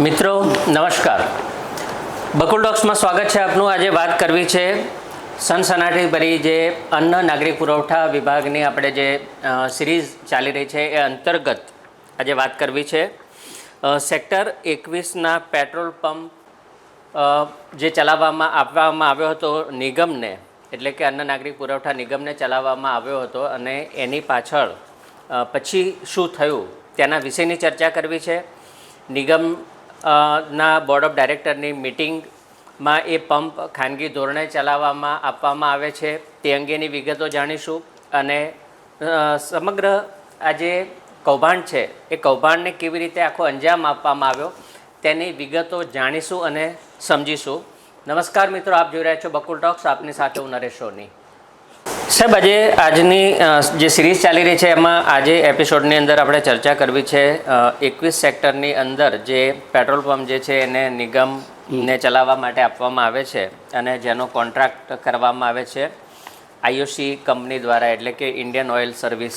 મિત્રો, નમસ્કાર. બકુલ ડોક્સમાં સ્વાગત છે આપનું. આજે વાત કરવી છે સનસનાટી ભરી જે અન્ન નાગરિક પુરવઠા વિભાગની આપણે જે સિરીઝ ચાલી રહી છે એ અંતર્ગત આજે વાત કરવી છે. સેક્ટર એકવીસના પેટ્રોલ પંપ જે ચલાવવામાં આપવામાં આવ્યો હતો નિગમને, એટલે કે અન્ન નાગરિક પુરવઠા નિગમને ચલાવવામાં આવ્યો હતો અને એની પાછળ પછી શું થયું તેના વિશેની ચર્ચા કરવી છે. નિગમ ના બોર્ડ ઓફ ડાયરેક્ટરની મિટિંગમાં એ પંપ ખાનગી ધોરણે ચલાવવામાં, આપવામાં આવે છે. તે અંગેની વિગતો જાણીશું અને સમગ્ર આ જે કૌભાંડ છે, એ કૌભાંડને કેવી રીતે આખો અંજામ આપવામાં આવ્યો તેની વિગતો જાણીશું અને સમજીશું. નમસ્કાર મિત્રો, આપ જોઈ રહ્યા છો બકુલ ટોક્સ. આપની સાથે હું નરેશ સોની. સાહેબ આજે આજની જે સિરીઝ ચાલી રહી છે એમાં આજે એપિસોડની અંદર આપણે ચર્ચા કરવી છે એકવીસ સેક્ટરની અંદર જે પેટ્રોલ પંપ જે છે એને નિગમને ચલાવવા માટે આપવામાં આવે છે અને જેનો કોન્ટ્રાક્ટ કરવામાં આવે છે આઈઓસી કંપની દ્વારા એટલે કે Indian oil service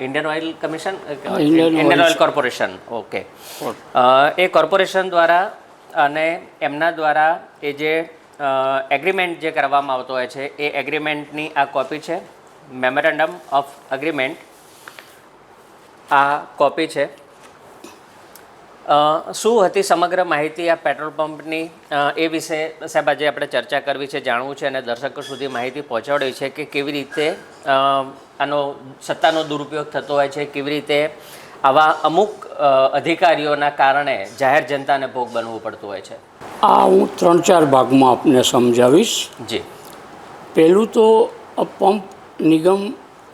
Indian oil commission? Indian oil corporation okay. એ કોર્પોરેશન દ્વારા અને એમના દ્વારા એ જે એગ્રીમેન્ટ જે કરવામાં આવતો હોય છે, એ એગ્રીમેન્ટની આ કોપી છે. મેમોરેન્ડમ ઓફ એગ્રીમેન્ટ આ કોપી છે. શું હતી સમગ્ર માહિતી આ પેટ્રોલ પંપની એ વિશે સાહેબ આજે આપણે ચર્ચા કરવી છે, જાણવું છે અને દર્શકો સુધી માહિતી પહોંચાડવી છે કે કેવી રીતે આનો સત્તાનો દુરુપયોગ થતો હોય છે, કેવી રીતે આવા અમુક અધિકારીઓના કારણે જાહેર જનતાને ભોગ બનવું પડતું હોય છે. આ હું ત્રણ ચાર ભાગમાં આપને સમજાવીશ. જી. પહેલું તો આ પંપ નિગમ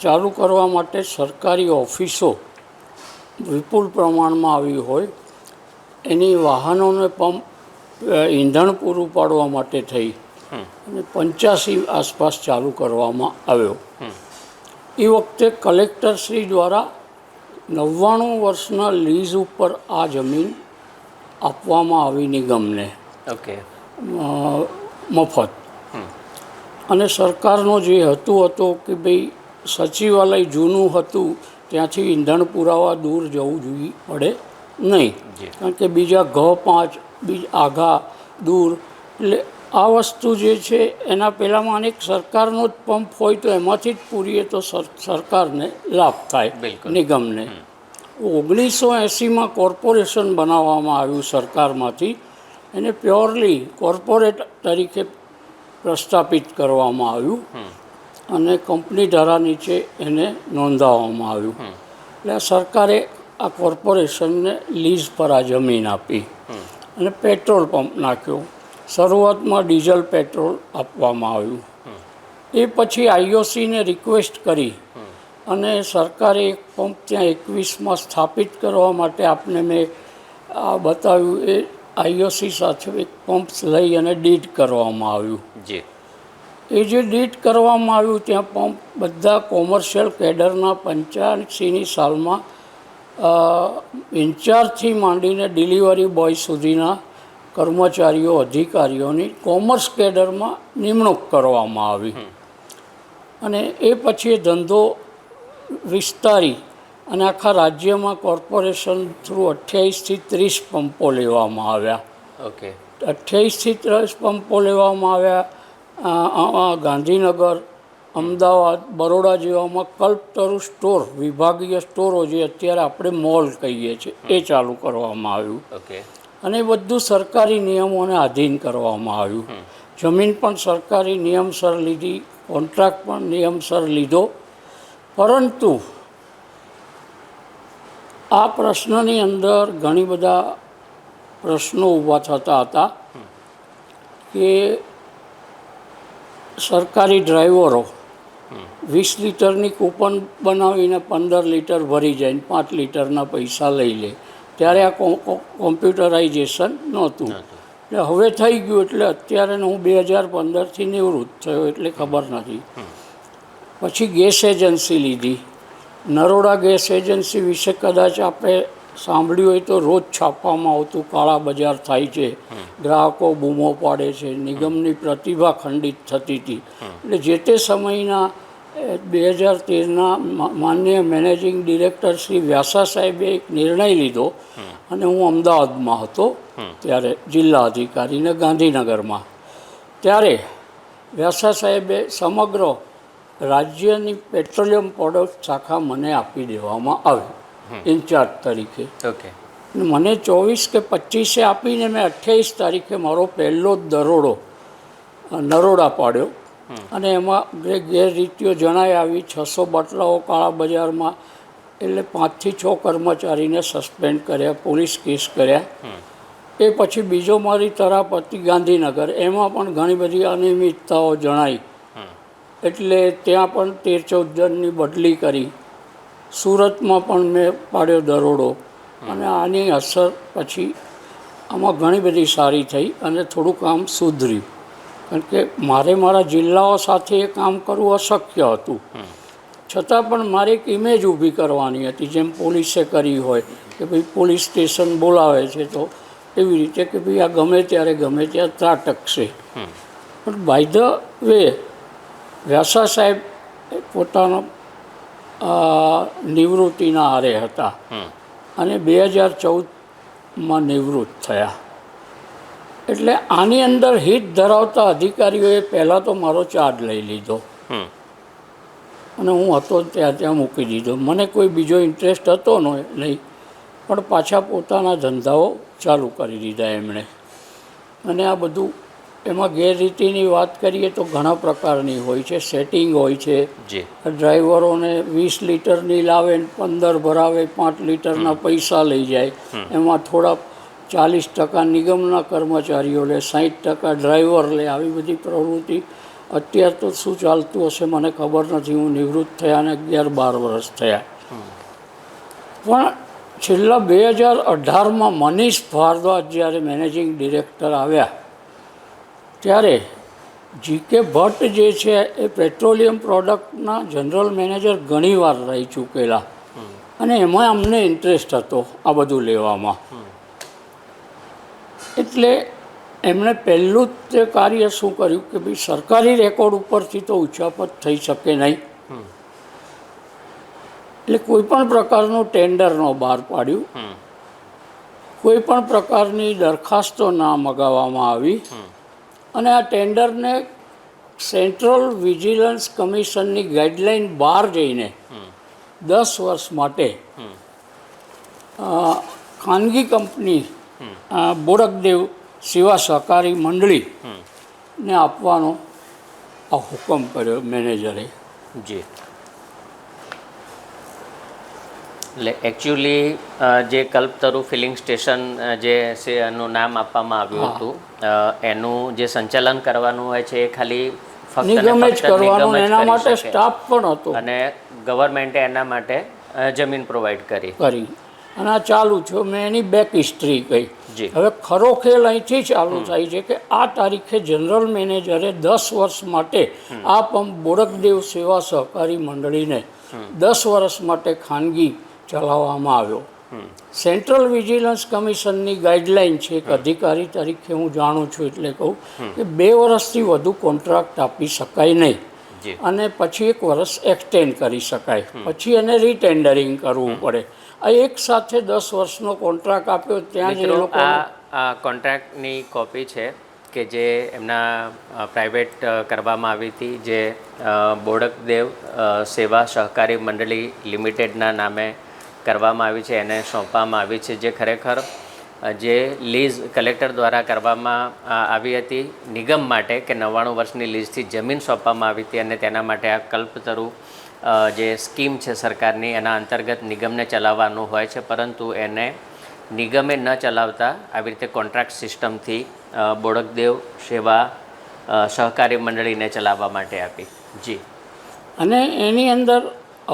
ચાલુ કરવા માટે સરકારી ઓફિસો વિપુલ પ્રમાણમાં આવી હોય એની વાહનોને પંપ ઈંધણ પૂરું પાડવા માટે થઈ અને પંચ્યાસી આસપાસ ચાલુ કરવામાં આવ્યો. એ વખતે કલેક્ટરશ્રી દ્વારા નવ્વાણું વર્ષના લીઝ ઉપર આ જમીન આપવામાં આવી નિગમને. ઓકે મફત. અને સરકારનો જે હતું હતો કે ભાઈ સચિવાલય જૂનું હતું ત્યાંથી ઈંધણ પુરાવા દૂર જવું જોઈએ પડે નહીં. કારણ કે બીજા ઘ પાંચ બીજ આઘા દૂર. એટલે આ વસ્તુ જે છે એના પહેલાંમાં અનેક સરકારનો જ પંપ હોય તો એમાંથી જ પૂરીએ તો સર- સરકારને લાભ થાય નિગમને. ઓગણીસો એંસીમાં કોર્પોરેશન બનાવવામાં આવ્યું સરકારમાંથી. એને પ્યોરલી કોર્પોરેટ તરીકે પ્રસ્થાપિત કરવામાં આવ્યું. અને કંપની ધારા નીચે એને નોંધાવવામાં આવ્યું. એટલે આ સરકારે આ કોર્પોરેશનને લીઝ પર આ જમીન આપી. અને પેટ્રોલ પંપ નાખ્યો. શરૂઆતમાં ડીઝલ પેટ્રોલ આપવામાં આવ્યું. એ પછી આઈઓસીને રિક્વેસ્ટ કરી. અને સરકારે એક પંપ ત્યાં એકવીસમાં સ્થાપિત કરવા માટે આપને મેં આ બતાવ્યું એ આઈઓસી સાથે એક પંપ લઈ અને ડીટ કરવામાં આવ્યું. જી. એ જે ડીટ કરવામાં આવ્યું ત્યાં પંપ બધા કોમર્શિયલ કેડરના પંચ્યાસીની સાલમાં ઇન્ચાર્જથી માંડીને ડિલિવરી બોય સુધીના કર્મચારીઓ અધિકારીઓની કોમર્સ કેડરમાં નિમણૂક કરવામાં આવી. અને એ પછી એ ધંધો વિસ્તારી અને આખા રાજ્યમાં કોર્પોરેશન થ્રુ અઠ્યાવીસથી ત્રીસ પંપો લેવામાં આવ્યા. ઓકે. અઠ્યાવીસથી ત્રીસ પંપો લેવામાં આવ્યા. ગાંધીનગર અમદાવાદ બરોડા જેવામાં કલ્પતરુ સ્ટોર વિભાગીય સ્ટોરો જે અત્યારે આપણે મોલ કહીએ છીએ એ ચાલુ કરવામાં આવ્યું. ઓકે. અને બધું સરકારી નિયમોને આધીન કરવામાં આવ્યું. જમીન પણ સરકારી નિયમસર લીધી કોન્ટ્રાક્ટ પણ નિયમસર લીધો. પરંતુ આ પ્રશ્નની અંદર ઘણી બધા પ્રશ્નો ઊભા થતા હતા કે સરકારી ડ્રાઈવરો વીસ લીટરની કૂપન બનાવીને પંદર લીટર ભરી જાય ને પાંચ લીટરના પૈસા લઈ લે. ત્યારે આ કોમ- કોમ- કોમ્પ્યુટરાઇઝેશન નહોતું. એટલે હવે થઈ ગયું એટલે અત્યારે હું બે હજાર પંદરથી નિવૃત્ત થયો એટલે ખબર નથી. પછી ગેસ એજન્સી લીધી. નરોડા ગેસ એજન્સી વિશે કદાચ આપણે સાંભળ્યું હોય તો રોજ છાપવામાં આવતું કાળા બજાર થાય છે. ગ્રાહકો બૂમો પાડે છે. નિગમની પ્રતિભા ખંડિત થતી હતી. એટલે જે તે સમયના બે હજાર તેરના માનનીય મેનેજિંગ ડિરેક્ટર શ્રી વ્યાસા સાહેબે એક નિર્ણય લીધો. અને હું અમદાવાદમાં હતો ત્યારે જિલ્લા અધિકારીને ગાંધીનગરમાં. ત્યારે વ્યાસા સાહેબે સમગ્ર રાજ્યની પેટ્રોલિયમ પ્રોડક્ટ શાખા મને આપી દેવામાં આવી. ઇન્ચાર્જ તરીકે. ઓકે. મને ચોવીસ કે પચીસે આપીને મેં અઠ્યાવીસ તારીખે મારો પહેલો જ દરોડો નરોડા પાડ્યો. અને એમાં ગેરરીતિઓ જણાઈ આવી છસો બાટલાઓ કાળા બજારમાં એટલે પાંચથી છ કર્મચારીને સસ્પેન્ડ કર્યા પોલીસ કેસ કર્યા. એ પછી બીજો મારી તરાપ હતી ગાંધીનગર. એમાં પણ ઘણી બધી અનિયમિતતાઓ જણાઈ. એટલે ત્યાં પણ તેર ચૌદ જણની બદલી કરી. સુરતમાં પણ મેં પાડ્યો દરોડો. અને આની અસર પછી આમાં ઘણી બધી સારી થઈ અને થોડું કામ સુધર્યું. કારણ કે મારે મારા જિલ્લાઓ સાથે એ કામ કરવું અશક્ય હતું. છતાં પણ મારે એક ઇમેજ ઊભી કરવાની હતી જેમ પોલીસે કરી હોય કે ભાઈ પોલીસ સ્ટેશન બોલાવે છે તો એવી રીતે કે ભાઈ આ ગમે ત્યારે ગમે ત્યાં ત્રાટકશે. પણ બાય ધ વે વ્યાસા સાહેબ પોતાનો નિવૃત્તિના આરે હતા. અને બે હજાર ચૌદમાં નિવૃત્ત થયા. એટલે આની અંદર હિત ધરાવતા અધિકારીઓએ પહેલાં તો મારો ચાર્જ લઈ લીધો. અને હું હતો ત્યાં ત્યાં મૂકી દીધો. મને કોઈ બીજો ઇન્ટરેસ્ટ હતો નો નહીં. પણ પાછા પોતાના ધંધાઓ ચાલુ કરી દીધા એમણે. અને આ બધું એમાં ગેરરીતિની વાત કરીએ તો ઘણા પ્રકારની હોય છે. સેટિંગ હોય છે. જી. ડ્રાઈવરોને વીસ લીટરની લાવે ને પંદર ભરાવે પાંચ લીટરના પૈસા લઈ જાય. એમાં થોડા ચાલીસ ટકા નિગમના કર્મચારીઓ લે સાહીઠ ટકા ડ્રાઈવર લે. આવી બધી પ્રવૃત્તિ અત્યાર તો શું ચાલતું હશે મને ખબર નથી. હું નિવૃત્ત થયા ને અગિયાર બાર વર્ષ થયા. પણ છેલ્લા બે હજાર અઢારમાં મનીષ ભારદ્વાજ જ્યારે મેનેજિંગ ડિરેક્ટર આવ્યા ત્યારે જીકે ભટ્ટ જે છે એ પેટ્રોલિયમ પ્રોડક્ટના જનરલ મેનેજર ઘણીવાર રહી ચૂકેલા. અને એમાં અમને ઇન્ટરેસ્ટ હતો આ બધું લેવામાં. એટલે એમણે પહેલું જ તે કાર્ય શું કર્યું કે ભાઈ સરકારી રેકોર્ડ ઉપરથી તો ઉચાપત થઈ શકે નહીં. એટલે કોઈ પણ પ્રકારનું ટેન્ડર ન બહાર પાડ્યું. કોઈ પણ પ્રકારની દરખાસ્તો ના મગાવવામાં આવી. અને આ ટેન્ડરને સેન્ટ્રલ વિજિલન્સ કમિશનની ગાઈડલાઈન બહાર જઈને દસ વર્ષ માટે ખાનગી કંપની બોડકદેવ સેવા સહકારી મંડળીને આપવાનો આ હુકમ કર્યો મેનેજરે. જી. એટલે એકચ્યુઅલી જે કલ્પતરુ ફિલિંગ સ્ટેશન જે છે એનું નામ આપવામાં આવ્યું હતું. એનું જે સંચાલન કરવાનું હોય છે એ ખાલી નિગમે જ કરવાનું એના માટે સ્ટાફ પણ હતો. અને ગવર્મેન્ટે એના માટે જમીન પ્રોવાઈડ કરી. કરી. અને આ ચાલુ છે મેં એની બેક હિસ્ટ્રી કહી. જી. હવે ખરો ખેલ અહીંથી ચાલુ થાય છે કે આ તારીખે જનરલ મેનેજરે દસ વર્ષ માટે આ પંપ બોડકદેવ સેવા સહકારી મંડળીને દસ વર્ષ માટે ખાનગી ચલાવવામાં આવ્યો. સેન્ટ્રલ વિજિલન્સ કમિશનની ગાઈડલાઈન છે એક અધિકારી તરીકે હું જાણું છું એટલે કહું કે બે વર્ષથી વધુ કોન્ટ્રાક્ટ આપી શકાય નહીં. અને પછી એક વર્ષ એક્સટેન્ડ કરી શકાય. પછી એને રીટેન્ડરિંગ કરવું પડે. આ એક સાથે દસ વર્ષનો કોન્ટ્રાક્ટ આપ્યો ત્યાં જ લોકો કોન્ટ્રાક્ટની કોપી છે કે જે એમના પ્રાઇવેટ કરવામાં આવી હતી જે બોડકદેવ સેવા સહકારી મંડળી લિમિટેડના નામે કરવામાં આવી છે એને સોંપવામાં આવી છે. જે ખરેખર જે લીઝ કલેક્ટર દ્વારા કરવામાં આવી હતી નિગમ માટે કે નવ્વાણું વર્ષની લીઝથી જમીન સોંપવામાં આવી હતી અને તેના માટે આ કલ્પતરુ જે સ્કીમ છે સરકારની એના અંતર્ગત નિગમને ચલાવવાનું હોય છે. પરંતુ એને નિગમે ન ચલાવતા આવી રીતે કોન્ટ્રાક્ટ સિસ્ટમથી બોડકદેવ સેવા સહકારી મંડળીને ચલાવવા માટે આપી. જી. અને એની અંદર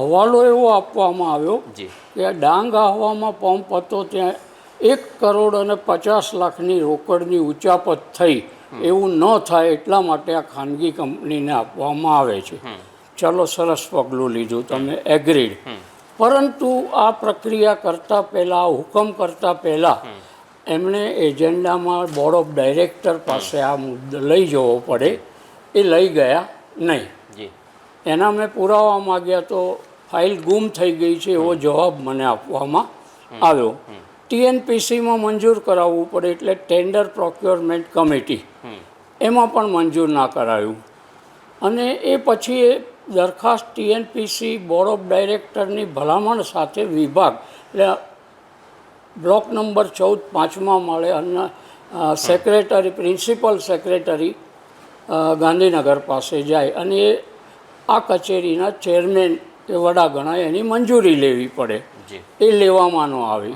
હવાલો એવો આપવામાં આવ્યો જી. કે ડાંગ આહવામાં પંપ હતો ત્યાં એક કરોડ અને પચાસ લાખની રોકડની ઉચાપત થઈ. એવું ન થાય એટલા માટે આ ખાનગી કંપનીને આપવામાં આવે છે. ચાલો સરસ પગલું લીધું તમે. એગ્રીડ પરંતુ આ પ્રક્રિયા કરતાં પહેલાં આ હુકમ કરતાં પહેલાં એમણે એજન્ડામાં બોર્ડ ઓફ ડાયરેક્ટર પાસે આ મુદ્દો લઈ જવો પડે. એ લઈ ગયા નહીં. એના મેં પુરાવા માગ્યા તો ફાઇલ ગુમ થઈ ગઈ છે એવો જવાબ મને આપવામાં આવ્યો. ટીએનપીસીમાં મંજૂર કરાવવું પડે એટલે ટેન્ડર પ્રોક્યોરમેન્ટ કમિટી. એમાં પણ મંજૂર ના કરાયું. અને એ પછી એ દરખાસ્ત ટીએનપીસી બોર્ડ ઓફ ડાયરેક્ટરની ભલામણ સાથે વિભાગ એટલે બ્લોક નંબર ચૌદ પાંચમા માળે અને સેક્રેટરી પ્રિન્સિપલ સેક્રેટરી ગાંધીનગર પાસે જાય. અને એ આ કચેરીના ચેરમેન કે વડા ગણાય એની મંજૂરી લેવી પડે. એ લેવામાં ન આવી.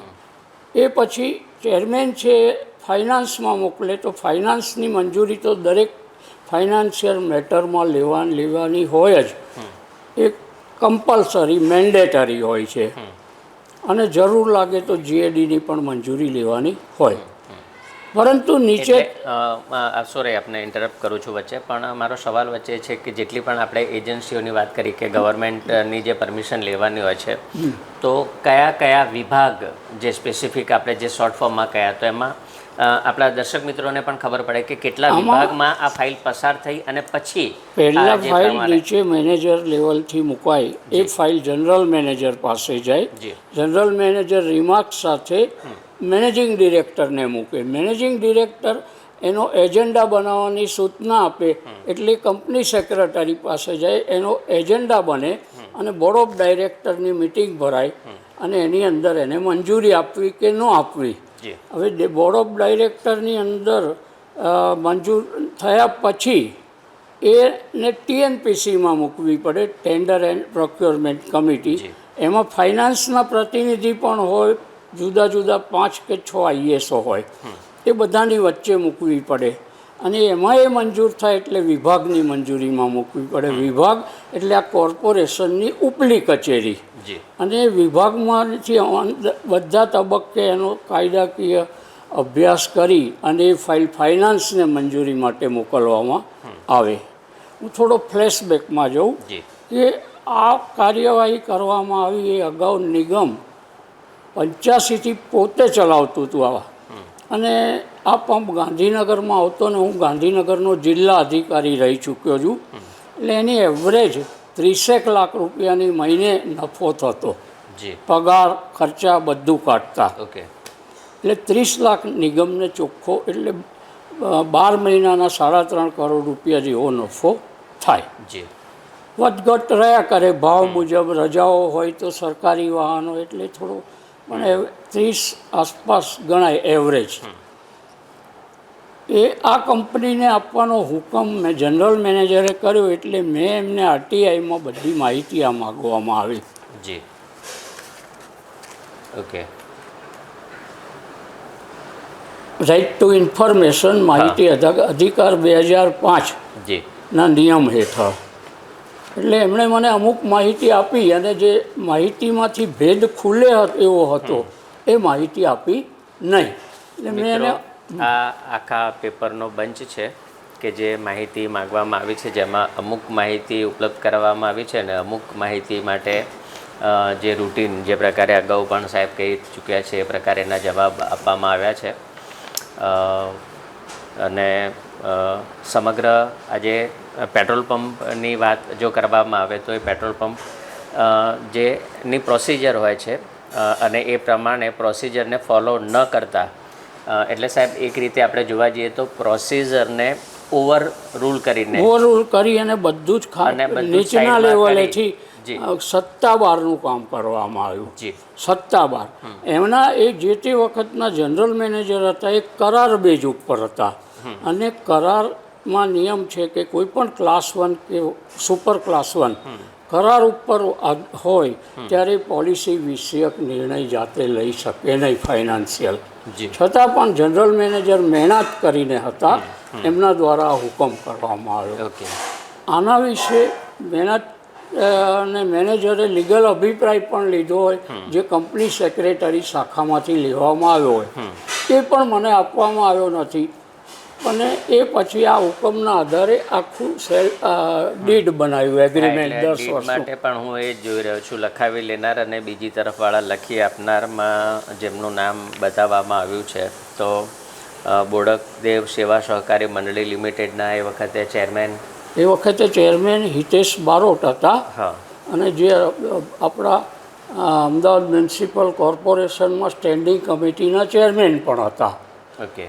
એ પછી ચેરમેન છે એ ફાઇનાન્સમાં મોકલે તો ફાઇનાન્સની મંજૂરી તો દરેક ફાઇનાન્શિયલ મેટરમાં લેવા લેવાની હોય જ. એ કમ્પલસરી મેન્ડેટરી હોય છે. અને જરૂર લાગે તો જીએડીની પણ મંજૂરી લેવાની હોય. પરંતુ નીચે સોરી આપને ઇન્ટરપ્ટ કરું છું વચ્ચે પણ મારો સવાલ વચ્ચે છે કે જેટલી પણ આપણે એજન્સીઓની વાત કરી કે ગવર્મેન્ટની જે પરમિશન લેવાની હોય છે તો કયા કયા વિભાગ જે સ્પેસિફિક આપણે જે શોર્ટ ફોર્મમાં કયા તો એમાં આપણા દર્શક મિત્રોને પણ ખબર પડે કે કેટલા વિભાગમાં આ ફાઇલ પસાર થઈ અને પછી પહેલા ફાઇલ નીચે મેનેજર લેવલથી મુકાય એ ફાઇલ જનરલ મેનેજર પાસે જાય. જનરલ મેનેજર રિમાર્ક સાથે મેનેજિંગ ડિરેક્ટરને મૂકે. મેનેજિંગ ડિરેક્ટર એનો એજન્ડા બનાવવાની સૂચના આપે એટલે કંપની સેક્રેટરી પાસે જાય એનો એજન્ડા બને અને બોર્ડ ઓફ ડાયરેક્ટરની મિટિંગ ભરાય અને એની અંદર એને મંજૂરી આપવી કે ન આપવી. હવે બોર્ડ ઓફ ડાયરેક્ટરની અંદર મંજૂર થયા પછી એને ટીએનપીસીમાં મૂકવી પડે ટેન્ડર એન્ડ પ્રોક્યોરમેન્ટ કમિટી. એમાં ફાઇનાન્સના પ્રતિનિધિ પણ હોય જુદા જુદા પાંચ કે છ આઈએસઓ હોય એ બધાની વચ્ચે મૂકવી પડે. અને એમાં એ મંજૂર થાય એટલે વિભાગની મંજૂરીમાં મૂકવી પડે. વિભાગ એટલે આ કોર્પોરેશનની ઉપલી કચેરી. અને વિભાગમાંથી બધા તબક્કે એનો કાયદાકીય અભ્યાસ કરી અને એ ફાઇલ ફાઇનાન્સને મંજૂરી માટે મોકલવામાં આવે. હું થોડો ફ્લેશબેકમાં જાઉં કે આ કાર્યવાહી કરવામાં આવી એ અગાઉ નિગમ પંચ્યાસીથી પોતે ચલાવતું હતું આવા. અને આ પંપ ગાંધીનગરમાં આવતો ને હું ગાંધીનગરનો જિલ્લા અધિકારી રહી ચૂક્યો છું. એટલે એની એવરેજ ત્રીસેક લાખ રૂપિયાની મહિને નફો થતો. જી. પગાર ખર્ચા બધું કાઢતા. ઓકે. એટલે ત્રીસ લાખ નિગમને ચોખ્ખો એટલે બાર મહિનાના સાડા ત્રણ કરોડ રૂપિયા જેવો નફો થાય. જી. વધઘટ રહ્યા કરે. ભાવ મુજબ રજાઓ હોય તો સરકારી વાહનો એટલે થોડું પણ ત્રીસ આસપાસ ગણાય એવરેજ એ આ કંપનીને આપવાનો હુકમ મેં જનરલ મેનેજરે કર્યો એટલે મેં એમને આરટીઆઈમાં બધી માહિતી આ માગવામાં આવી. જી. ઓકે. રાઇટ ટુ ઇન્ફોર્મેશન માહિતી અધા- અધિકાર બે હજાર પાંચ જી. ના નિયમ હેઠળ. એટલે એમણે મને અમુક માહિતી આપી અને જે માહિતીમાંથી ભેદ ખુલે એવો હતો એ માહિતી આપી નહીં. એટલે મેં એને આ આખા પેપરનો બંચ છે કે જે માહિતી માગવામાં આવી છે જેમાં અમુક માહિતી ઉપલબ્ધ કરાવવામાં આવી છે અને અમુક માહિતી માટે જે રૂટીન જે પ્રકારે અગાઉ પણ સાહેબ કહી ચૂક્યા છે એ પ્રકારેના જવાબ આપવામાં આવ્યા છે. અને સમગ્ર આજે પેટ્રોલ પંપની વાત જો કરવામાં આવે તો એ પેટ્રોલ પંપ જેની પ્રોસિજર હોય છે અને એ પ્રમાણે પ્રોસિજરને ફોલો ન કરતા. એટલે સાહેબ એક રીતે આપણે જોવા જઈએ તો પ્રોસિજરને ઓવર રૂલ કરીને ઓવર રૂલ કરી અને બધું જ ખા અને બધું જ નીચના લેવલેથી સત્તાવારનું કામ કરવામાં આવ્યું. જી. સત્તાવાર. એમના એ જે તે વખતના જનરલ મેનેજર હતા એ કરાર બેઝ ઉપર હતા. અને કરારમાં નિયમ છે કે કોઈ પણ ક્લાસ વન કે સુપર ક્લાસ વન કરાર ઉપર હોય ત્યારે પોલિસી વિષયક નિર્ણય જાતે લઈ શકે નહીં ફાઇનાન્શિયલ છતાં પણ જનરલ મેનેજર મહેનત કરીને હતા. એમના દ્વારા હુકમ કરવામાં આવ્યો. આના વિશે મહેનત અને મેનેજરે લીગલ અભિપ્રાય પણ લીધો હોય જે કંપની સેક્રેટરી શાખામાંથી લેવામાં આવ્યો હોય. એ પણ મને આપવામાં આવ્યો નથી. અને એ પછી આ હુકમના આધારે આખું સેલ ડીડ બનાવ્યું એગ્રીમેન્ટ દસ વર્ષ માટે પણ હું એ જ જોઈ રહ્યો છું લખાવી લેનાર અને બીજી તરફવાળા લખી આપનારમાં જેમનું નામ બતાવવામાં આવ્યું છે. તો બોડકદેવ સેવા સહકારી મંડળી લિમિટેડના એ વખતે ચેરમેન? એ વખતે ચેરમેન હિતેશ બારોટ હતા. હા. અને જે આપણા અમદાવાદ મ્યુનિસિપલ કોર્પોરેશનમાં સ્ટેન્ડિંગ કમિટીના ચેરમેન પણ હતા. ઓકે.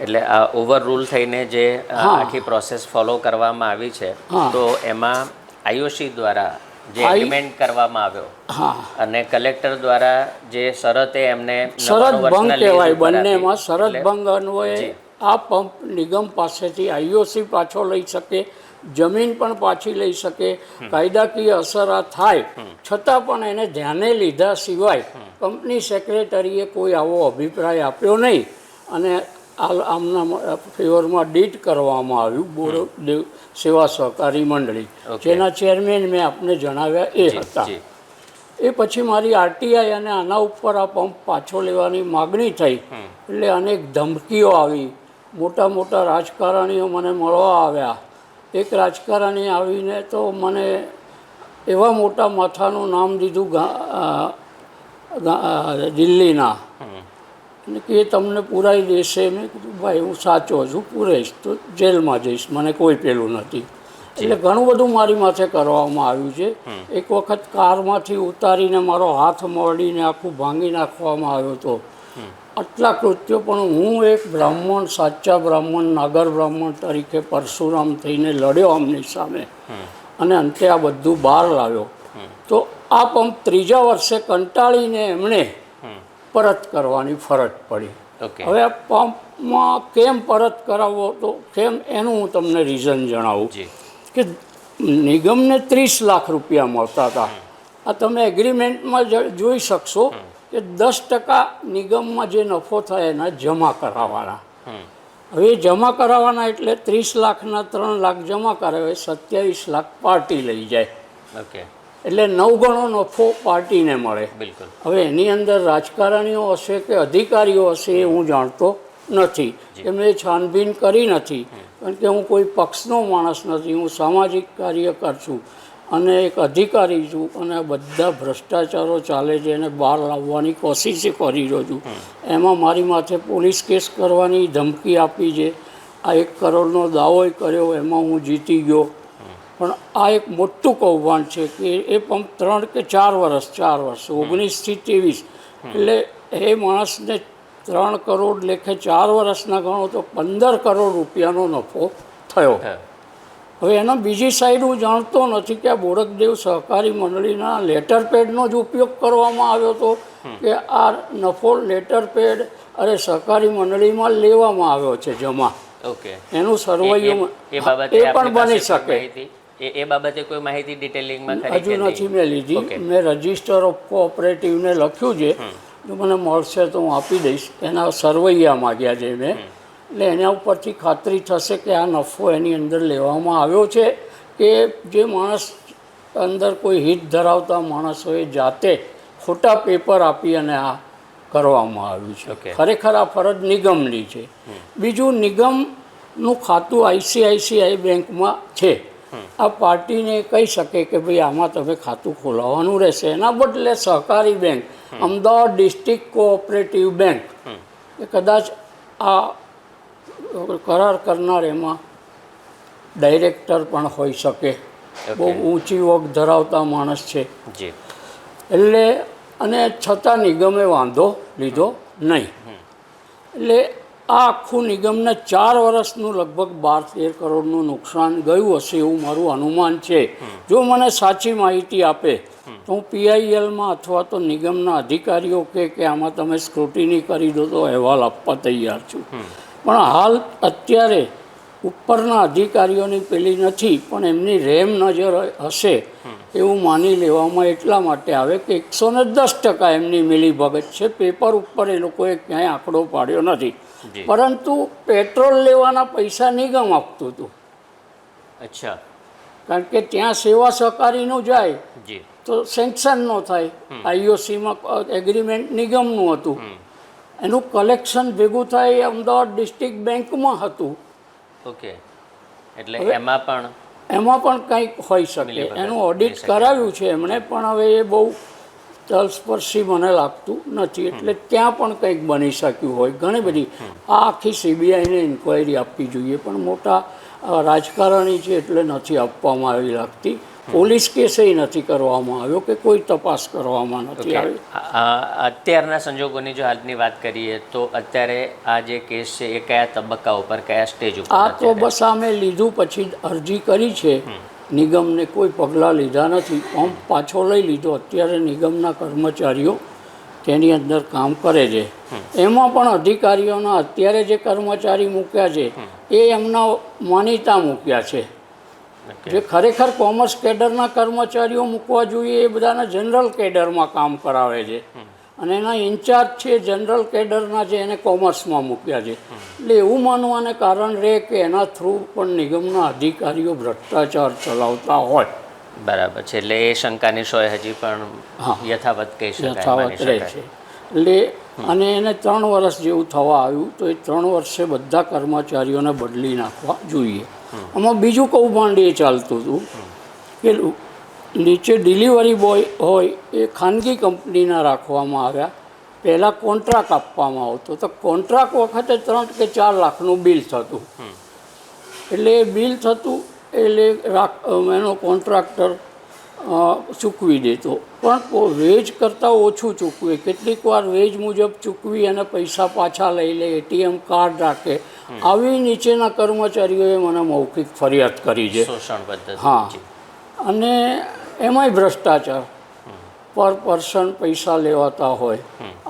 એટલે આ ઓવર રૂલ થઈને જે આખી પ્રોસેસ ફોલો કરવામાં આવી છે તો એમાં આઈઓસી દ્વારા જે એગ્રીમેન્ટ કરવામાં આવ્યો અને કલેક્ટર દ્વારા જે શરતે એમને શરત ભંગ કહેવાય. બંનેમાં. શરત ભંગ અન્વયે આ પંપ નિગમ પાસેથી આઈઓસી પાછો લઈ શકે જમીન પણ પાછી લઈ શકે કાયદાકીય અસર આ થાય છતાં પણ એને ધ્યાને લીધા સિવાય કંપની સેક્રેટરીએ કોઈ આવો અભિપ્રાય આપ્યો નહીં. અને આમના ફેવરમાં ડીટ કરવામાં આવ્યું બોરદેવ સેવા સહકારી મંડળી. જેના ચેરમેન મેં આપને જણાવ્યા એ હતા. એ પછી મારી આરટીઆઈ અને આના ઉપર આ પંપ પાછો લેવાની માગણી થઈ. એટલે અનેક ધમકીઓ આવી. મોટા મોટા રાજકારણીઓ મને મળવા આવ્યા. એક રાજકારણી આવીને તો મને એવા મોટા માથાનું નામ દીધું દિલ્હીના. અને કે એ તમને પુરાઈ દેશે મેં કીધું ભાઈ હું સાચો છું પૂરાઈશ તો જેલમાં જઈશ મને કોઈ પેલું નથી. એટલે ઘણું બધું મારી માથે કરવામાં આવ્યું છે. એક વખત કારમાંથી ઉતારીને મારો હાથ મળીને આખું ભાંગી નાખવામાં આવ્યો હતો. આટલા કૃત્યો પણ હું એક બ્રાહ્મણ સાચા બ્રાહ્મણ નાગર બ્રાહ્મણ તરીકે પરશુરામ થઈને લડ્યો આમની સામે. અને અંતે આ બધું બહાર લાવ્યો. તો આ પંપ ત્રીજા વર્ષે કંટાળીને એમણે પરત કરવાની ફરજ પડી. ઓકે હવે આ પંપમાં કેમ પરત કરાવવો તો કેમ એનું હું તમને રીઝન જણાવું. કે નિગમને ત્રીસ લાખ રૂપિયા મળતા હતા. આ તમે એગ્રીમેન્ટમાં જોઈ શકશો કે દસ ટકા નિગમમાં જે નફો થાય એના જમા કરાવવાના. હવે એ જમા કરાવવાના એટલે ત્રીસ લાખના ત્રણ લાખ જમા કરાવે સત્યાવીસ લાખ પાર્ટી લઈ જાય. ઓકે એટલે નવ ગણો નફો પાર્ટીને મળે. બિલકુલ. હવે એની અંદર રાજકારણીઓ હશે કે અધિકારીઓ હશે એ હું જાણતો નથી. એમને છાનબીન કરી નથી. કારણ કે હું કોઈ પક્ષનો માણસ નથી હું સામાજિક કાર્યકર છું અને એક અધિકારી છું અને બધા ભ્રષ્ટાચારો ચાલે છે એને બહાર લાવવાની કોશિશ કરી રહ્યો છું. એમાં મારી માથે પોલીસ કેસ કરવાની ધમકી આપી છે. આ એક કરોડનો દાવો કર્યો એમાં હું જીતી ગયો. પણ આ એક મોટું કૌભાંડ છે કે એ પંપ ત્રણ કે ચાર વર્ષ ચાર વર્ષ ઓગણીસથી ત્રેવીસ. એટલે એ માણસને ત્રણ કરોડ લેખે ચાર વર્ષના ગણો તો પંદર કરોડ રૂપિયાનો નફો થયો. હવે એનો બીજી સાઈડ હું જાણતો નથી કે આ બોડકદેવ સહકારી મંડળીના લેટર પેડનો જ ઉપયોગ કરવામાં આવ્યો હતો કે આ નફો લેટર પેડ અરે સહકારી મંડળીમાં લેવામાં આવ્યો છે જમા. ઓકે એનું સર્વૈયું એ- પણ બની શકે. એ એ બાબતે કોઈ માહિતી ડિટેલિંગમાં હજુ નથી મેં લીધી. મેં રજિસ્ટર ઓફ કોઓપરેટિવને લખ્યું છે. જો મને મળશે તો હું આપી દઈશ. એના સરવૈયા માગ્યા છે મેં. એટલે એના ઉપરથી ખાતરી થશે કે આ નફો એની અંદર લેવામાં આવ્યો છે કે જે માણસ અંદર કોઈ હિત ધરાવતા માણસોએ જાતે ખોટા પેપર આપી અને આ કરવામાં આવ્યું છે. ખરેખર આ ફરજ નિગમની છે. બીજું નિગમનું ખાતું આઈસીઆઈસીઆઈ બેંકમાં છે. આ પાર્ટીને કહી શકે કે ભાઈ આમાં તમે ખાતું ખોલાવવાનું રહેશે. એના બદલે સહકારી bank Ahmedabad district cooperative bank એ કદાચ આ કરાર કરનાર એમાં ડાયરેક્ટર પણ હોઈ શકે. બહુ ઊંચી વગ ધરાવતા માણસ છે. એટલે અને છતાં નિગમે વાંધો લીધો નહીં. એટલે આ આખું નિગમને ચાર વર્ષનું લગભગ બાર તેર કરોડનું નુકસાન ગયું હશે એવું મારું અનુમાન છે. જો મને સાચી માહિતી આપે, તો હું પીઆઈએલમાં અથવા તો નિગમના અધિકારીઓ કે કે આમાં તમે સ્ક્રુટિની કરી દો તો અહેવાલ આપવા તૈયાર છું. પણ હાલ અત્યારે ઉપરના અધિકારીઓની પેલી નથી, પણ એમની રેમ નજર હશે એવું માની લેવામાં એટલા માટે આવે કે એકસો ને દસ ટકા એમની મિલીભગત છે. પેપર ઉપર એ લોકોએ ક્યાંય આંકડો પાડ્યો નથી. પરંતુ પેટ્રોલ લેવાના પૈસા નિગમ આપતું હતું. અચ્છા. કારણ કે ત્યાં સેવા સહકારીનું જાય તો સેન્કશન ન થાય. આઈઓસીમાં એગ્રીમેન્ટ નિગમનું હતું. એનું કલેક્શન ભેગું થાય એ અમદાવાદ ડિસ્ટ્રિક્ટ બેંકમાં હતું. ઓકે. એટલે એમાં પણ એમાં પણ કંઈક હોઈ શકે. એનું ઓડિટ કરાવ્યું છે એમણે પણ હવે એ બહુ તલસ્પર્શી મને લાગતું નથી. એટલે ત્યાં પણ કંઈક બની શક્યું હોય. ઘણી બધી આ આખી સીબીઆઈને ઇન્ક્વાયરી આપવી જોઈએ. પણ મોટા રાજકારણી છે એટલે નથી આપવામાં આવી લાગતી. પોલીસ કેસે નથી કરવામાં આવ્યો કે કોઈ તપાસ કરવામાં નથી આવી. અત્યારના સંજોગોની જો હાલની વાત કરીએ તો અત્યારે આ જે કેસ છે એ કયા તબક્કા ઉપર કયા સ્ટેજ ઉપર આ તો બસ અમે લીધું પછી અરજી કરી છે. નિગમને કોઈ પગલાં લીધા નથી. પંપ પાછો લઈ લીધો. અત્યારે નિગમના કર્મચારીઓ તેની અંદર કામ કરે છે. એમાં પણ અધિકારીઓના અત્યારે જે કર્મચારી મૂક્યા છે એ એમના માનીતા મૂક્યા છે. જે ખરેખર કોમર્સ કેડરના કર્મચારીઓ મૂકવા જોઈએ એ બધાના જનરલ કેડરમાં કામ કરાવે છે. અને એના ઇન્ચાર્જ છે જનરલ કેડરના છે એને કોમર્સમાં મૂક્યા છે. એટલે એવું માનવાને કારણ રહે કે એના થ્રુ પણ નિગમના અધિકારીઓ ભ્રષ્ટાચાર ચલાવતા હોય. બરાબર છે. એટલે એ શંકાની સોય હજી પણ. યથાવત કહી શકાય યથાવત રહે છે. એટલે અને એને ત્રણ વર્ષ જેવું થવા આવ્યું તો એ ત્રણ વર્ષે બધા કર્મચારીઓને બદલી નાખવા જોઈએ. આમાં બીજું કૌભાંડ એ ચાલતું હતું કે નીચે ડિલિવરી બોય હોય એ ખાનગી કંપનીના રાખવામાં આવ્યા. પહેલાં કોન્ટ્રાક્ટ આપવામાં આવતો. તો કોન્ટ્રાક્ટ વખતે ત્રણ કે ચાર લાખનું બિલ થતું. એટલે એ બિલ થતું એટલે રાખ એનો કોન્ટ્રાક્ટર ચૂકવી દેતો. પણ વેજ કરતાં ઓછું ચૂકવે. કેટલીક વાર વેજ મુજબ ચૂકવી અને પૈસા પાછા લઈ લે એટીએમ કાર્ડ રાખે. આવી નીચેના કર્મચારીઓએ મને મૌખિક ફરિયાદ કરી છે. હા. અને એમાંય ભ્રષ્ટાચાર. પર પર્સન પૈસા લેવાતા હોય.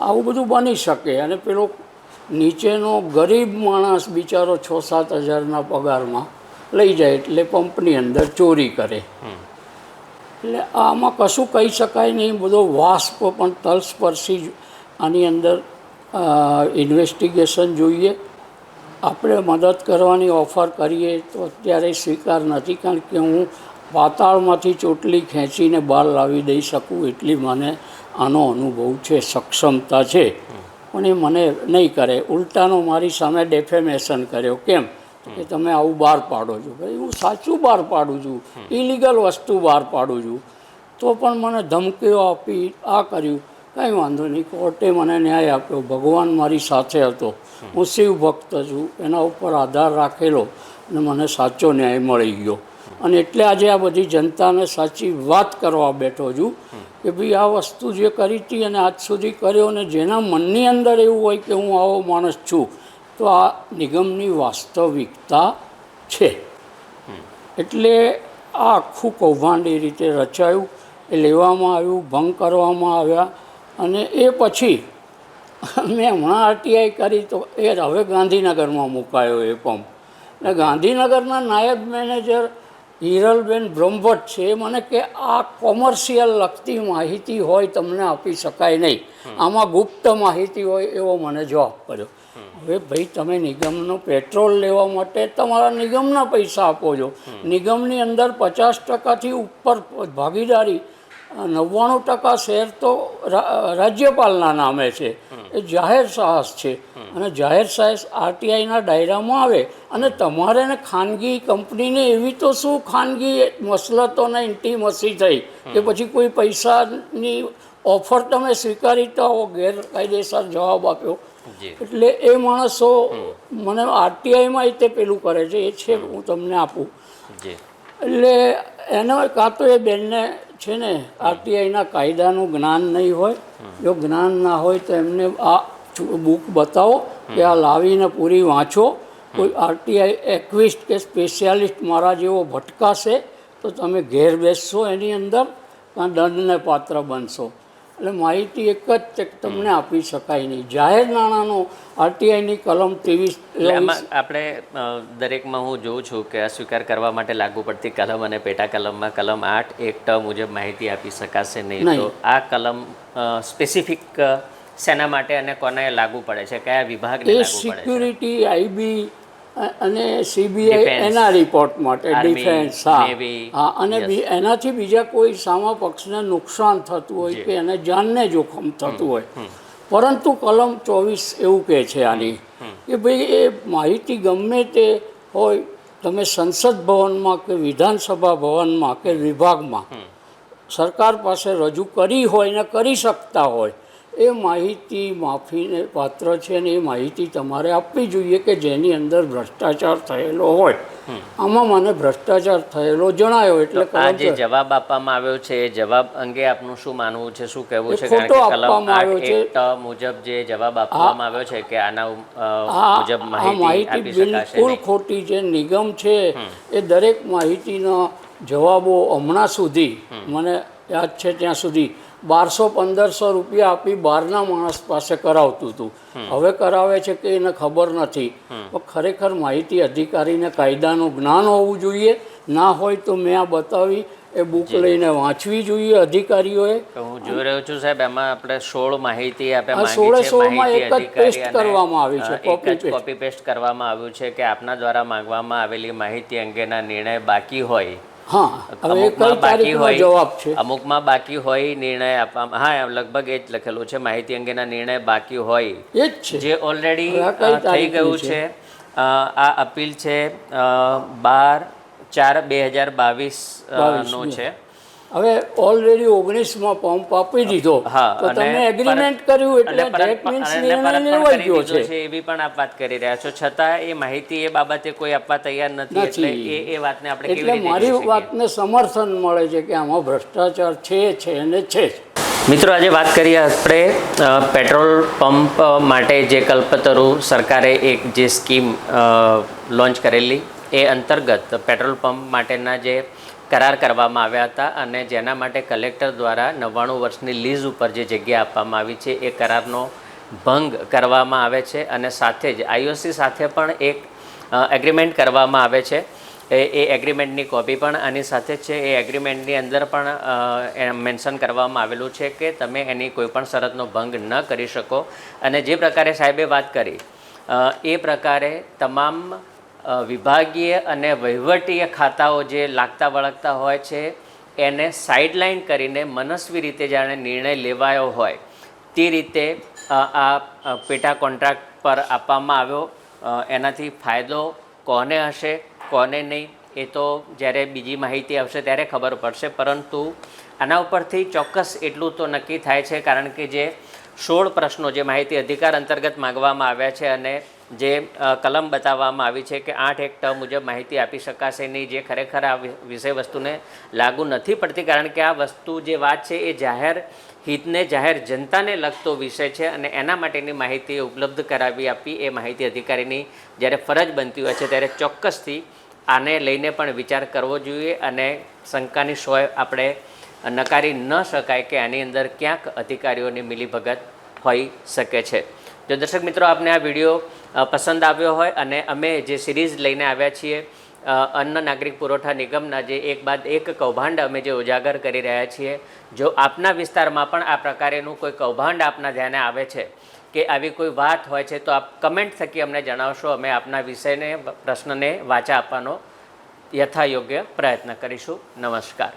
આવું બધું બની શકે અને પેલો નીચેનો ગરીબ માણસ બિચારો છ સાત હજારના પગારમાં લઈ જાય એટલે પંપની અંદર ચોરી કરે. એટલે આમાં કશું કહી શકાય નહીં. બધો વાસ્પ પણ તલસ્પર્શી જ આની અંદર ઇન્વેસ્ટિગેશન જોઈએ. આપણે મદદ કરવાની ઓફર કરીએ તો અત્યારે સ્વીકાર નથી. કારણ કે હું પાતાળમાંથી ચોટલી ખેંચીને બહાર લાવી દઈ શકું એટલી મને આનો અનુભવ છે, સક્ષમતા છે. પણ એ મને નહીં કરે. ઉલટાનો મારી સામે ડેફેમેશન કર્યો. કેમ? કે તમે આવું બહાર પાડો છો. ભાઈ, હું સાચું બહાર પાડું છું. ઇલીગલ વસ્તુ બહાર પાડું છું. તો પણ મને ધમકીઓ આપી, આ કર્યું. કાંઈ વાંધો નહીં. કોર્ટે મને ન્યાય આપ્યો. ભગવાન મારી સાથે હતો. હું શિવ ભક્ત છું. એના ઉપર આધાર રાખેલો. અને મને સાચો ન્યાય મળી ગયો. અને એટલે આજે આ બધી જનતાને સાચી વાત કરવા બેઠો છું કે ભાઈ આ વસ્તુ જે કરી હતી અને આજ સુધી કર્યો અને જેના મનની અંદર એવું હોય કે હું આવો માણસ છું, તો આ નિગમની વાસ્તવિકતા છે. એટલે આ આખું કૌભાંડ એ રીતે રચાયું, એ લેવામાં આવ્યું, ભંગ કરવામાં આવ્યા અને એ પછી મેં હમણાં આરટીઆઈ કરી તો એ હવે ગાંધીનગરમાં મુકાયો એ પંપ. અને ગાંધીનગરના નાયબ મેનેજર હિરલબેન બ્રહ્મભટ્ટ છે મને કે આ કોમર્શિયલ લગતી માહિતી હોય તમને આપી શકાય નહીં. આમાં ગુપ્ત માહિતી હોય એવો મને જવાબ કર્યો હવે ભાઈ તમે નિગમનો પેટ્રોલ લેવા માટે તમારા નિગમના પૈસા આપો છો. નિગમની અંદર પચાસ ટકાથી ઉપર ભાગીદારી નવ્વાણું ટકા શેર તો રાજ્યપાલના નામે છે. એ જાહેર સાહસ છે. અને જાહેર સાહસ આરટીઆઈના ડાયરામાં આવે અને તમારે ને ખાનગી કંપનીને એવી તો શું ખાનગી મસલતોને ઇન્ટીમસી થઈ કે પછી કોઈ પૈસાની ઓફર તમે સ્વીકારીતા હો ગેરકાયદેસર જવાબ આપ્યો. એટલે એ માણસો મને આરટીઆઈમાં તે પેલું કરે છે. એ છે હું તમને આપું. એટલે એનો કાં તો એ બેનને છે ને, આરટીઆઈના કાયદાનું જ્ઞાન નહીં હોય, જો જ્ઞાન ના હોય તો એમને આ બુક બતાવો કે આ લાવીને પૂરી વાંચો. કોઈ આરટીઆઈ એક્વિસ્ટ કે સ્પેશિયાલિસ્ટ મારા જેવો ભટકાશે તો તમે ઘેર બેસશો એની અંદર, કાં દંડને પાત્ર બનશો. એટલે માહિતી એક જ છે કે તમને આપી શકાય નહીં. જાહેર નાણાંનો આરટીઆઈની કલમ ત્રેવીસ આપણે દરેકમાં હું જોઉં છું કે અસ્વીકાર કરવા માટે લાગુ પડતી કલમ અને પેટા કલમમાં કલમ આઠ એક ટ મુજબ માહિતી આપી શકાશે નહીં. તો આ કલમ સ્પેસિફિક શેના માટે અને કોને લાગુ પડે છે કયા વિભાગને એ લાગુ પડે છે? સિક્યુરિટી આઈબી અને સીબીઆઈ એના રિપોર્ટ માટે ડિફેન્સ હા. અને એનાથી બીજા કોઈ સામા પક્ષને નુકસાન થતું હોય કે એને જાનને જોખમ થતું હોય. પરંતુ કલમ ચોવીસ એવું કહે છે આની કે ભાઈ એ માહિતી ગમે તે હોય તમે સંસદ ભવનમાં કે વિધાનસભા ભવનમાં કે વિભાગમાં સરકાર પાસે રજૂ કરી હોય ને કરી શકતા હોય એ માહિતી માફીને પાત્ર છે ને એ માહિતી તમારે આપવી જોઈએ કે જેની અંદર ભ્રષ્ટાચાર થયેલો હોય. આમાં મને ભ્રષ્ટાચાર થયેલો જણાયો એટલે આ જે જવાબ આપવામાં આવ્યો છે એ જવાબ અંગે આપનું શું માનવું છે શું કહેવું છે? ખોટો આપવામાં આવ્યો છે. મુજબ જે જવાબ આપવામાં આવ્યો છે કે આના મુજબ માહિતી બિલકુલ ખોટી છે નિગમ છે એ દરેક માહિતીના જવાબો હમણાં સુધી મને યાદ છે ત્યાં સુધી બારસો પંદરસો રૂપિયા આપી બહારના માણસ પાસે કરાવતું હતું. હવે કરાવે છે કે એને ખબર નથી. પણ ખરેખર માહિતી અધિકારીને કાયદાનું જ્ઞાન હોવું જોઈએ. ના હોય તો મેં આ બતાવી એ બુક લઈને વાંચવી જોઈએ અધિકારીઓએ. હું જોઈ રહ્યો છું સાહેબ એમાં આપણે સોળ માહિતી આપે આ માંગી સોળે સોળમાં એક જ પેસ્ટ કરવામાં આવી છે. કોપી પેસ્ટ કરવામાં આવ્યું છે કે આપના દ્વારા માંગવામાં આવેલી માહિતી અંગેના નિર્ણય બાકી હોય. હા અમુકમાં બાકી હોય અમુકમાં બાકી હોય નિર્ણય આપવામાં હા લગભગ એ જ લખેલું છે. માહિતી અંગેના નિર્ણય બાકી હોય. જ ઓલરેડી થઈ ગયું? છે? આ અપીલ છે બાર ચાર બે હજાર બાવીસનું છે. હવે ઓલરેડી ઓગણીસમાં પંપ આપી દીધો. હા તો તમે એગ્રીમેન્ટ કર્યું એટલે ધેટ મીન્સ લેવાઈ ગયો છે. એવી પણ આપ વાત કરી રહ્યા છો. છતાં એ માહિતી એ બાબતે કોઈ આપવા તૈયાર નથી એટલે એ એ વાતને આપણે કેવી એટલે મારી વાતને સમર્થન મળે છે કે આમાં ભ્રષ્ટાચાર છે છે અને છે જ. મિત્રો આજે વાત કરીએ આપણે પેટ્રોલ પંપ માટે જે કલ્પતરુ સરકારે એક જે સ્કીમ લોન્ચ કરેલી એ અંતર્ગત પેટ્રોલ પંપ માટેના જે કરાર કરવામાં આવ્યા હતા અને જેના માટે કલેક્ટર દ્વારા નવ્વાણું વર્ષની લીઝ ઉપર જે જગ્યા આપવામાં આવી છે, એ કરારનો ભંગ કરવામાં આવે છે અને સાથે જ આઈઓસી સાથે પણ એક એગ્રીમેન્ટ કરવામાં આવે છે. એ એગ્રીમેન્ટની કોપી પણ આની સાથે છે. એ એગ્રીમેન્ટની અંદર પણ મેન્શન કરવામાં આવેલું છે કે તમે એની કોઈ પણ શરતનો ભંગ ન કરી શકો. અને જે પ્રકારે સાહેબે વાત કરી એ પ્રકારે તમામ વિભાગીય અને વહીવટીય ખાતાઓ જે લાગતા વળગતા હોય છે, એને સાઇડલાઇન કરીને મનસ્વી રીતે જાણે નિર્ણય લેવાયો હોય, તે રીતે આ પેટા કોન્ટ્રાક્ટ પર આપવામાં આવ્યો. એનાથી ફાયદો કોને હશે, કોને નહીં, એ તો જ્યારે બીજી માહિતી આવશે ત્યારે ખબર પડશે. પરંતુ આના ઉપરથી ચોક્કસ એટલું તો નક્કી થાય છે, કારણ કે જે સોળ પ્રશ્નો જે માહિતી અધિકાર અંતર્ગત માંગવામાં આવ્યા છે અને જે કલમ બતાવવામાં આવી છે કે આઠ એક ટ મુજબ માહિતી આપી શકાશે નહીં, જે ખરેખર આ વિષય વસ્તુને લાગુ નથી પડતી. કારણ કે આ વસ્તુ જે વાત છે એ જાહેર હિતને, જાહેર જનતાને લગતો વિષય છે અને એના માટેની માહિતી ઉપલબ્ધ કરાવી આપી એ માહિતી અધિકારીની જ્યારે ફરજ બનતી હોય છે ત્યારે ચોક્કસથી આને લઈને પણ વિચાર કરવો જોઈએ અને શંકાની સોય આપણે નકારી ન શકાય કે આની અંદર ક્યાંક અધિકારીઓની મિલીભગત હોઈ શકે છે. જો દર્શક મિત્રો, આપને આ વીડિયો પસંદ આવ્યો હોય અને અમે જે સિરીઝ લઈને આવ્યા છીએ અન્ન નાગરિક પુરવઠા નિગમના જે એક બાદ એક કૌભાંડ અમે જે ઉજાગર કરી રહ્યા છીએ, જો આપના વિસ્તારમાં પણ આ પ્રકારેનું કોઈ કૌભાંડ આપના ધ્યાને આવે છે કે આવી કોઈ વાત હોય છે, તો આપ કમેન્ટ થકી અમને જણાવશો. અમે આપના વિષયને, પ્રશ્નને વાચા આપવાનો યથાયોગ્ય પ્રયત્ન કરીશું. નમસ્કાર.